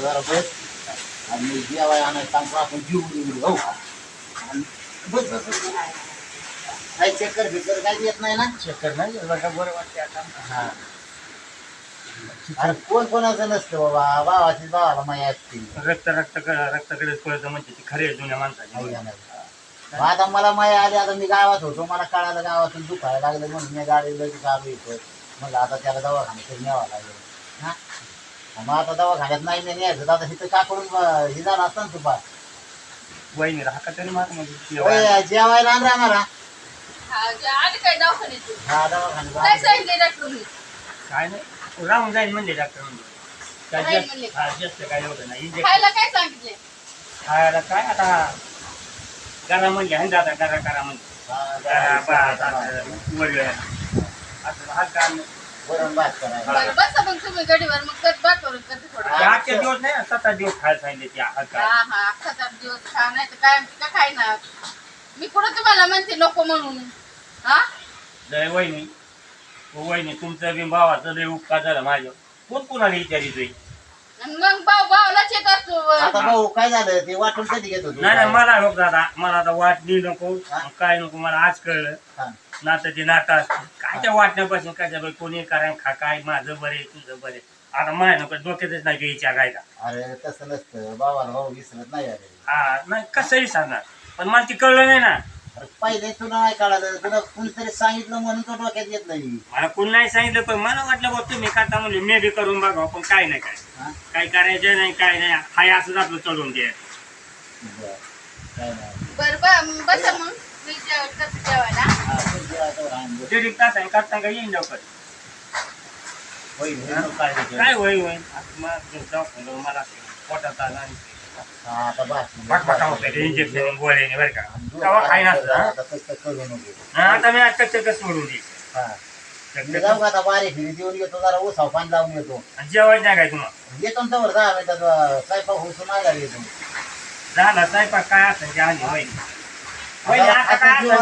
जरा बस. आणि जेवाय आणायला सांगतो आपण जीव देऊ. हो. आणि बस बस बस. काही चक्कर बिक्कर काही येत नाही ना? चक्कर नाही बघा बरं वाटते आता. हा. अरे कोण कोणाचं नसतं बाबा. भावाची भावाला माया असते. रक्त रक्त रक्ताकडे पळतं म्हणते ती खरे जुन्या माणसाची. मग आता मला माया आली आता मी गावात होतो. मला कळालं गावातून दुखायला लागलं म्हणून मी गाडी लगेच आलो इथं. म्हणलं आता त्याला दवाखान्यात न्यावं लागेल. हा? मग आता दवाखान्यात नाही नाही न्यायचं तर आता इथं काकडून हे झालं असतं ना तुपा वहिनी राहा तरी माग म्हणजे होय, जेवायला आण राहणार हा? हा, आले काय हा काय दवाखान्यात सांगितले डॉक्टरनी काय नाही राहून जाईल म्हणजे डॉक्टर म्हणजे काय राहील जास्त म्हणले. हा, जास्त काय एवढं नाही खायला काय सांगितले? खायला काय आता? करा म्हणजे आहे दादा करा करा म्हणजे हा, करा, बा, जरा- वडील असं. वरण भात करायला. बरं बसा मग तुम्ही गडीवर मग कर करून दिवस नाही दिवस खायला सांगितले ते हा हा अख्खा दिवस खा नाही तर काय आमची का खायना मी कुठं तुम्हाला म्हणते नको म्हणून? हा? लय वहिनी ओ वहिनी तुमचं बी भावाचं लय उपकार झाला माझ्या कोण कोणाला विचारितोय आणि मग भाऊ भाऊलाच येत असतो आता भाऊ काय झालं? ते वाटून कधी घेत होतो? नाही नाही मला हो दादा मला आता वाटणी नको. हा? काय नको मला आज कळलं. हा. नातं ते नातं असतं. काय त्या वाटण्यापासून काय कोणी कराय खा काय माझं बरे तुझं बरे आता माझ्या नको डोक्यातच नाही काही विचारायला अरे तसं नसतं. बाबाला भाऊ विसरत नाही अरे. हा नाही कसंही सांगणार. पण मला ते कळलं नाही ना. अरे पहिले तुला नाही कळालं. तुला कुणीतरी सांगितलं म्हणून तो डोक्यात येत नाही. मला कोणी नाही सांगितलं पण मला वाटलं बघ तुम्ही करता म्हणजे मी बी करून बघा पण काय नाही काय. हा? काय करायचं नाही काय नाही. हाय असंच आपलं चढून दे बरं. काय नाही. बर ब- बसा मग. मी जेवण करते जेवायला. हा, तू जेवायचं राहून दे. दीड एक तास आहे करता का? येईन लवकर. होईल, होईल, काय नाही. काय होई होईन आता मला पोटात आला हा, आता इंजेक्शन गोळ्याने बरं का. तेव्हा काही नसतं मी आता चक्क सोडून हा. जाऊ का आता बारीक फिरी देऊन येतो जरा उसाव पाणी लावून येतो. जेवण नाही काय तुम्हाला? येतो ना तवर दहा मिनिटात स्वयंपाक होतो मागायला येतो झाला स्वयंपाक काय असेल ते आली वहिनी वहिनी आता- काय असेल ते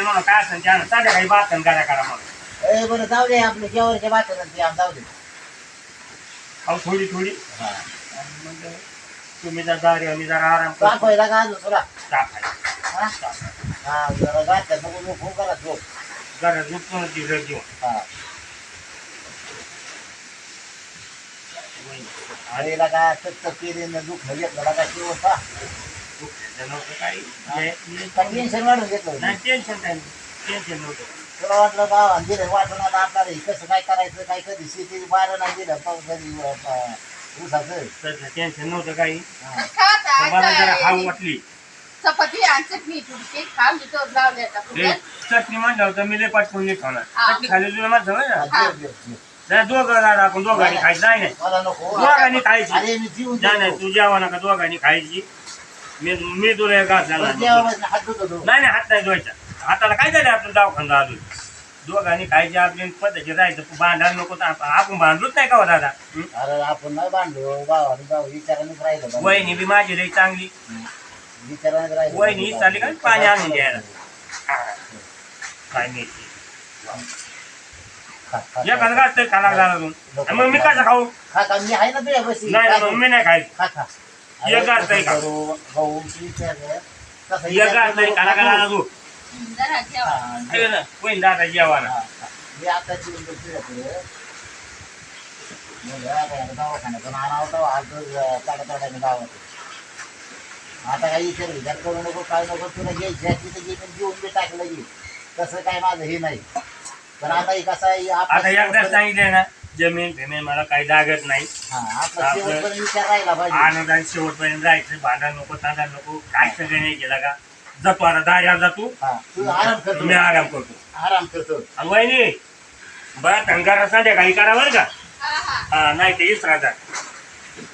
म्हणून काय असेल ते साध्या काही बातम करा करा ए बरं जाऊ दे आपले जेवणच्या बाकी ते जाऊ दे. अहो थोडी थोडी. हा. मग तुम्ही जर दारी आणि जरा आराम करा. दाखवायला का अजून तुला? टाकायला हा? हा जरा गाठ्या नको नको फोन करा झोप. जरा घेऊन हा. दुखणं घेतलं शेवट का दुखण्याचं नव्हतं काही. टेन्शन वाढून घेतलं. नाही टेन्शन काय टेन्शन नव्हतं. तुला वाटलं दिलं कसं काय करायचं काय कधी? शेती बारं नाही दिलं. पाऊस कधी अं, ऊसाचं तसलं टेन्शन नव्हतं काही. हा. खाता पण मला जरा हाव आता वाटली. चपाती आणि चटणी थोडी खा मी तो लावले आता ते पुढे चटणी म्हणलं होतं मी लय पाठवून नाही खाणार हा. चटणी खाली तुला माझं होय? ना हा. नाही दोघं राहणार आपण दोघांनी खायचं. नाही नाही. मला नको. दोघांनी खायची. अरे मी जीवन नाही नाही तू जेवा नका दोघांनी खायची. मी मी तुला एक घास घालणार हात धुतो तो. नाही नाही हात नाही धुवायचा. हाताला काय झालं आपलं दवाखाना आलो दोघांनी खायची आपली पद्धती राहायचं भांडायला नको तर आपण आपण भांडलोच नाही का हो दादा हं? अरे आपण नाही बांधलो बाबा जाऊ विचारानेच राहिलं. वहिनी बी माझी लई चांगली विचारानेच राहिलं वहिनी चालली का पाणी आणून द्यायला हा. काय माहिती खा, खा, एखादं खा. घास तरी खाला लागला तू आणि मग मी कसं खाऊ खा खा मी आहे ना तुझ्या बशी नाही नाही, मग मी नाही खायचं खा खा एक घास खा. करू? भाऊ विचारलं. कसं एक विचार घास तरी? खाला लागला तू दादा जेवायला. मी आता जीवन दवाखान्यातून आणावं होतं, आज गावात. काही विचार विचार करू नको काय नको तुला घ्यायची असली तर घे, पण घेऊन बी टाकलं घे. तसं काय माझं हे नाही. पण आता हे कसं आहे आता आपलं एकदा शेवटपर्यंत- सांगितलंय ना जमीन फिमीन मला काही लागत नाही. शेवटपर्यंत विचार राहिला पाहिजे. आनंदाने शेवटपर्यंत जायचं भांडण नको तांडा नको काय सगळं नाही केलं का? जातो आता दार्या जातो. हा. तू आराम करतो. मी आराम करतो. आराम करतो. आणि वहिनी बरं थंगारा संध्याकाळी करा बरं का? हा नाही ते इसरा जा